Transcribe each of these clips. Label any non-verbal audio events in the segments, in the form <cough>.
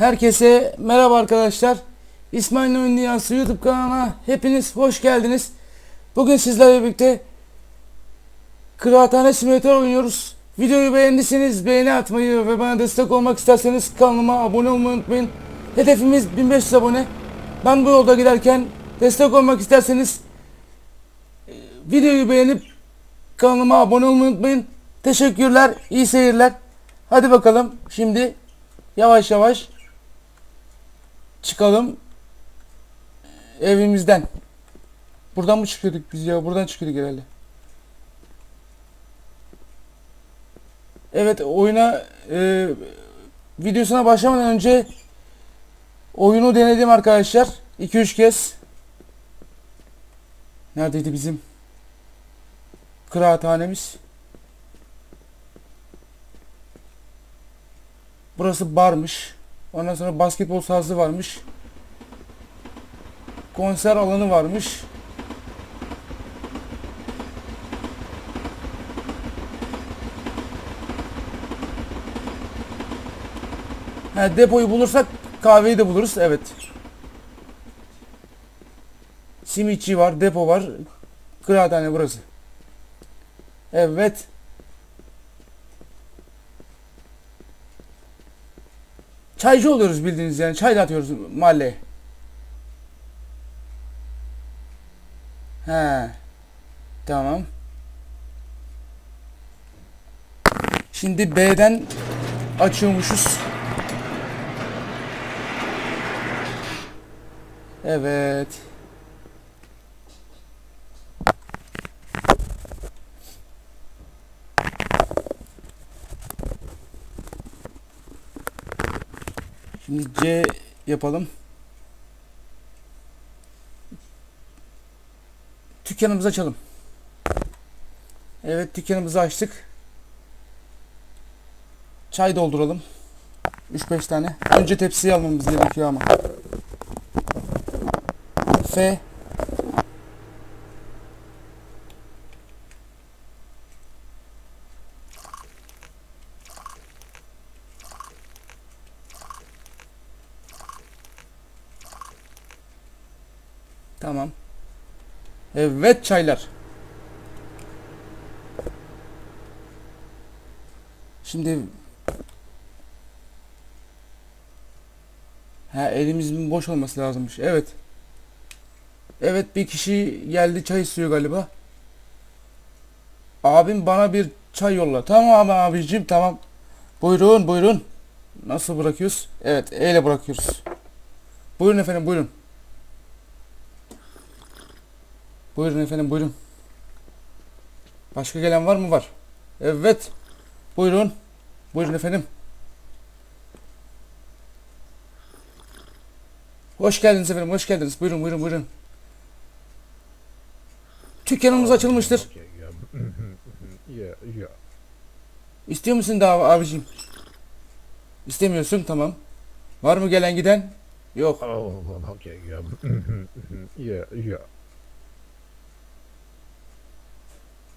Herkese merhaba arkadaşlar. İsmail Oyun Dünyası YouTube kanalına hepiniz hoş geldiniz. Bugün sizlerle birlikte Kıraathane Simülatör oynuyoruz. Videoyu beğendiyseniz beğeni atmayı ve bana destek olmak isterseniz kanalıma abone olmayı unutmayın. Hedefimiz 1500 abone. Ben bu yolda giderken destek olmak isterseniz e, videoyu beğenip kanalıma abone olmayı unutmayın. Teşekkürler, iyi seyirler. Hadi bakalım şimdi yavaş yavaş çıkalım evimizden. Buradan mı çıkıyorduk biz ya? Buradan çıkıyorduk herhalde. Evet oyuna e, videosuna başlamadan önce oyunu denedim arkadaşlar. 2-3 kez. Neredeydi bizim kıraathanemiz? Burası barmış. Ondan sonra basketbol sahası varmış. Konser alanı varmış. Ha, depoyu bulursak kahveyi de buluruz. Evet. Simitçi var, depo var. Kıraathane burası. Evet. Çaycı oluyoruz bildiğiniz yani. Çay dağıtıyoruz mahalleye. He. Tamam. Şimdi B'den açıyormuşuz. Evet. Şimdi C yapalım. Dükkanımızı açalım. Evet dükkanımızı açtık. Çay dolduralım. 3-5 tane. Önce tepsiyi almamız gerekiyor ama. F Tamam. Evet çaylar. Şimdi Ha elimizin boş olması lazımmış. Evet. Evet bir kişi geldi çay istiyor galiba. Abim bana bir çay yolla. Tamam abicim tamam. Buyurun buyurun. Nasıl bırakıyoruz? Evet E ile bırakıyoruz. Buyurun efendim buyurun. Buyurun efendim buyurun. Başka gelen var mı? Var. Evet. Buyurun. Buyurun efendim. Hoş geldiniz efendim. Hoş geldiniz. Buyurun buyurun buyurun. Dükkanımız açılmıştır. <clears throat> İstiyor musun daha abicim? İstemiyorsun tamam. Var mı gelen giden? Yok. <clears throat> Oh, okay, yeah. yeah, yeah.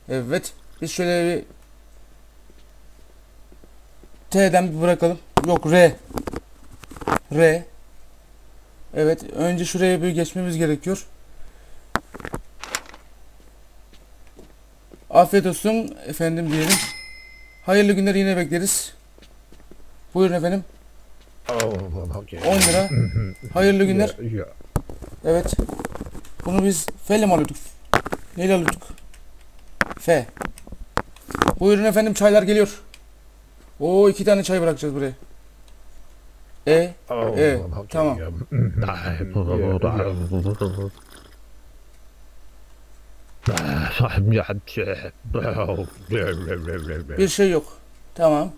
Evet. Biz şöyle bir T'den bir bırakalım. Yok R. R. Evet. Önce şuraya bir geçmemiz gerekiyor. Afiyet olsun efendim diyelim. Hayırlı günler yine bekleriz. Buyurun efendim. Oh, okay. 10 lira. Hayırlı <laughs> günler. Yeah, yeah. Evet. Bunu biz F ile mi alıyorduk? Neyle alıyorduk? F. Buyurun efendim çaylar geliyor. Oo iki tane çay bırakacağız buraya. E. Oh, okay, tamam. Bir şey yok. Tamam.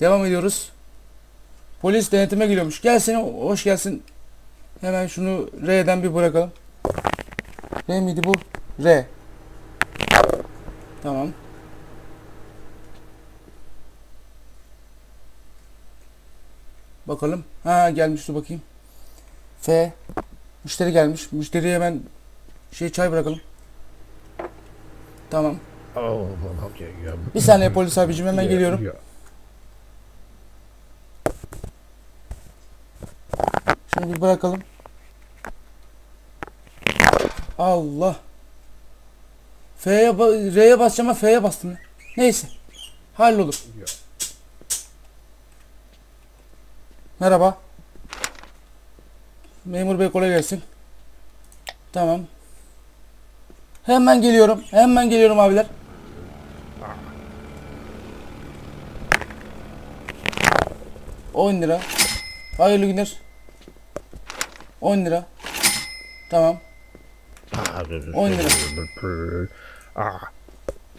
Devam ediyoruz. Polis denetime geliyormuş. Gelsin, hoş gelsin. Hemen şunu R'den bir bırakalım. R miydi bu? R. Tamam. Bakalım. Ha gelmiş dur bakayım. F. Müşteri gelmiş. Müşteriye hemen şey çay bırakalım. Tamam. Bir saniye polis abicim hemen geliyorum. bir bırakalım. Allah. F'ye ba- R'ye basacağım ama F'ye bastım. Neyse. Hallolur. Ya. Merhaba. Memur bey kolay gelsin. Tamam. Hemen geliyorum. Hemen geliyorum abiler. On lira. Hayırlı günler. 10 lira. Tamam. 10 lira.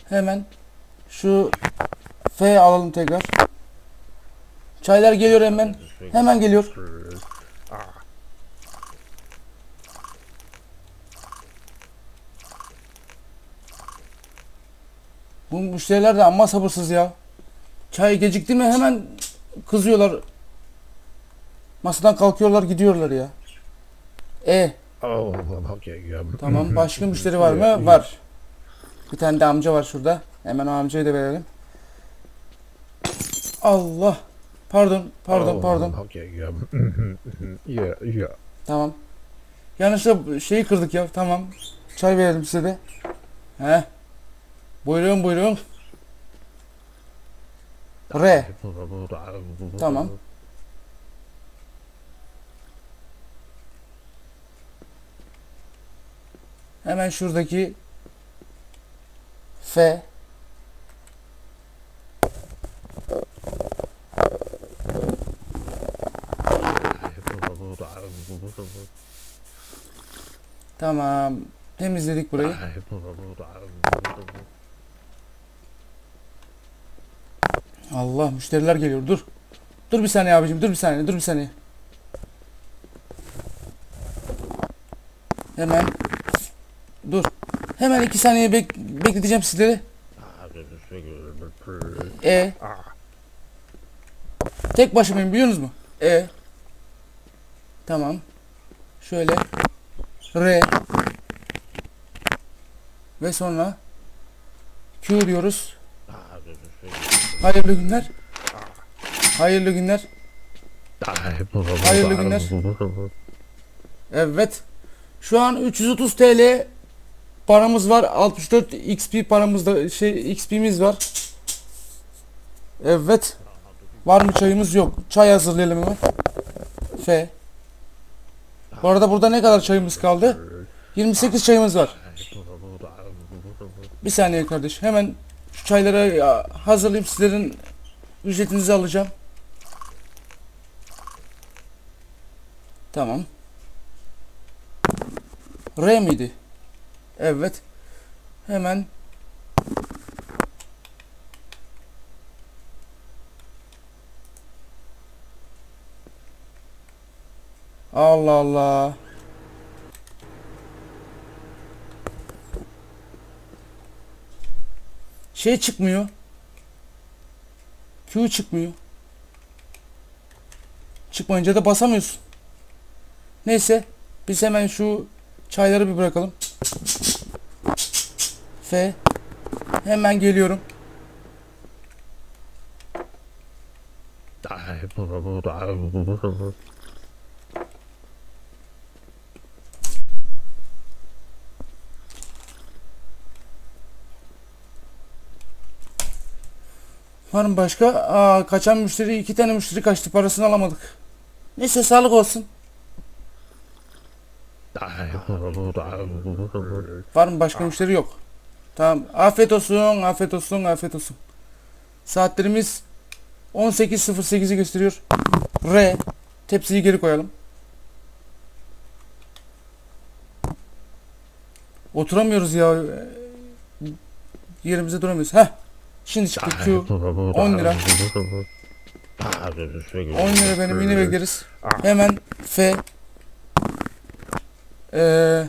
Hemen şu F alalım tekrar. Çaylar geliyor hemen. Hemen geliyor. Bu müşteriler de amma sabırsız ya. Çay gecikti mi hemen kızıyorlar. Masadan kalkıyorlar gidiyorlar ya. E oh, okay, tamam başka müşteri var mı? Var. Bir tane de amca var şurada. Hemen o amcayı da verelim. Allah. Pardon, pardon, Oh, pardon. Okay, yeah. yeah, yeah. Tamam. Yanlışlıkla şeyi kırdık ya. Tamam. Çay verelim size de. He. Buyurun buyurun. R. <laughs> Tamam. Hemen şuradaki F. Tamam. Temizledik burayı. Allah müşteriler geliyor. Dur. Dur bir saniye abicim. Dur bir saniye. Dur bir saniye. Hemen. Dur. Hemen iki saniye bek bekleteceğim sizleri. E. Tek başımayım biliyorsunuz mu? E. Tamam. Şöyle. R. Ve sonra Q diyoruz. Hayırlı günler. Hayırlı günler. Hayırlı günler. Evet. Şu an 330 TL paramız var. 64 XP paramız da şey XP'miz var. Evet. Var mı çayımız yok. Çay hazırlayalım hemen. F. Bu arada burada ne kadar çayımız kaldı? 28 çayımız var. Bir saniye kardeş. Hemen şu çayları ya, hazırlayıp sizlerin ücretinizi alacağım. Tamam. R miydi? Evet. Hemen Allah Allah. Şey çıkmıyor. Q çıkmıyor. Çıkmayınca da basamıyorsun. Neyse. Biz hemen şu çayları bir bırakalım. F. Hemen geliyorum. Var mı başka? Aa, kaçan müşteri iki tane müşteri kaçtı parasını alamadık. Neyse sağlık olsun. Var mı başka müşteri yok. Tamam. Afiyet olsun, afiyet olsun, afiyet olsun. Saatlerimiz 18.08'i gösteriyor. R. Tepsiyi geri koyalım. Oturamıyoruz ya. Yerimize duramıyoruz. Heh. Şimdi çıktı Q. 10 lira. <laughs> 10 lira benim yine bekleriz. Hemen F. Ee,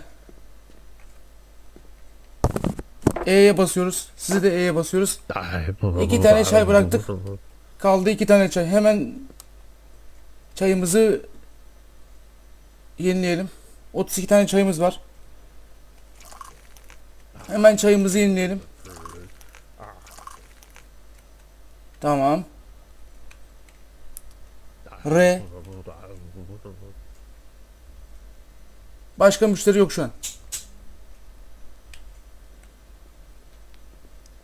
E'ye basıyoruz. Size de E'ye basıyoruz. İki tane çay bıraktık. Kaldı iki tane çay. Hemen çayımızı yenileyelim. 32 tane çayımız var. Hemen çayımızı yenileyelim. Tamam. Başka müşteri yok şu an.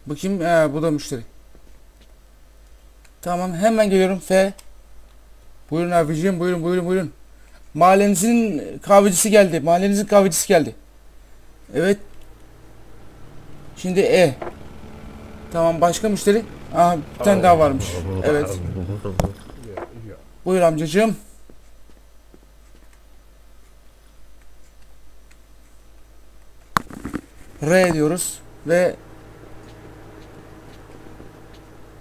Bakayım. He, bu da müşteri. Tamam hemen geliyorum. F. Buyurun abicim buyurun buyurun buyurun. Mahallenizin kahvecisi geldi. Mahallenizin kahvecisi geldi. Evet. Şimdi E. Tamam başka müşteri. Aha bir tane daha varmış. Evet. Buyur amcacığım. R diyoruz ve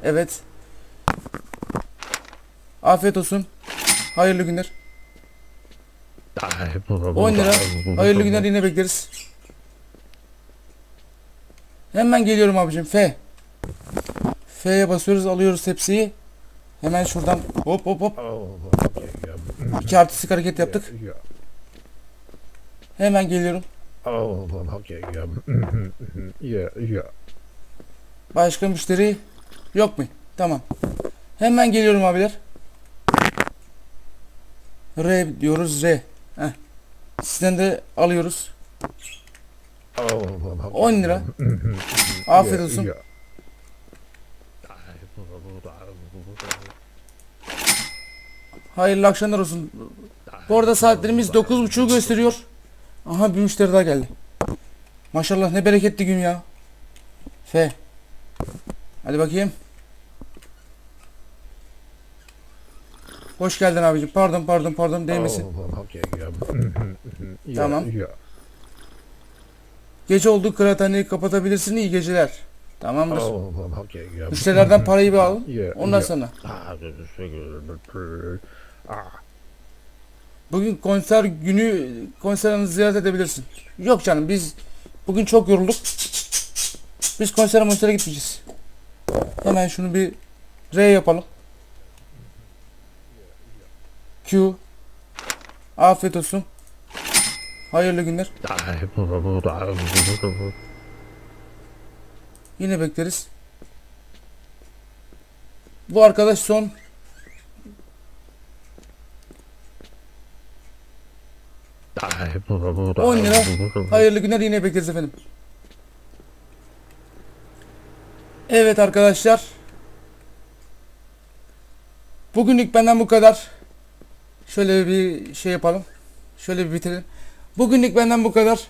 Evet. Afiyet olsun. Hayırlı günler. 10 lira. Hayırlı günler yine bekleriz. Hemen geliyorum abicim. F. F'ye basıyoruz alıyoruz tepsiyi. Hemen şuradan hop hop hop. İki artistik hareket yaptık. Hemen geliyorum. Oh, okay, yeah. Yeah, yeah. Başka müşteri yok mu? Tamam. Hemen geliyorum abiler. R diyoruz R. Heh. Sizden de alıyoruz. Oh, okay. 10 lira. Afiyet Yeah, olsun. Hayırlı akşamlar olsun. Bu arada saatlerimiz 9.30'u gösteriyor. Aha bir müşteri daha geldi. Maşallah ne bereketli gün ya. F. Hadi bakayım. Hoş geldin abicim. Pardon pardon pardon değmesin. Oh, okay, yeah. <laughs> Yeah, Tamam. Yeah. Gece oldu kıraathaneyi kapatabilirsin iyi geceler. Tamamdır. Oh, okay, yeah. Müşterilerden parayı bir alın. <laughs> Yeah, Ondan yeah. sonra. Bugün konser günü konserini ziyaret edebilirsin. Yok canım biz bugün çok yorulduk. Biz konsere konsere gitmeyeceğiz. Hemen şunu bir R yapalım. Q. Afiyet olsun. Hayırlı günler. Yine bekleriz. Bu arkadaş son 10 lira. Hayırlı günler yine bekleriz efendim. Evet arkadaşlar. Bugünlük benden bu kadar. Şöyle bir şey yapalım. Şöyle bir bitirelim. Bugünlük benden bu kadar.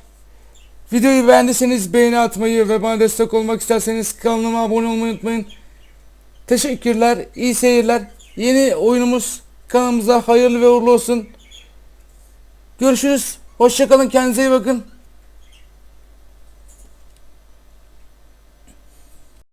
Videoyu beğendiyseniz beğeni atmayı ve bana destek olmak isterseniz kanalıma abone olmayı unutmayın. Teşekkürler, iyi seyirler. Yeni oyunumuz kanalımıza hayırlı ve uğurlu olsun. Görüşürüz. Hoşçakalın. Kendinize iyi bakın.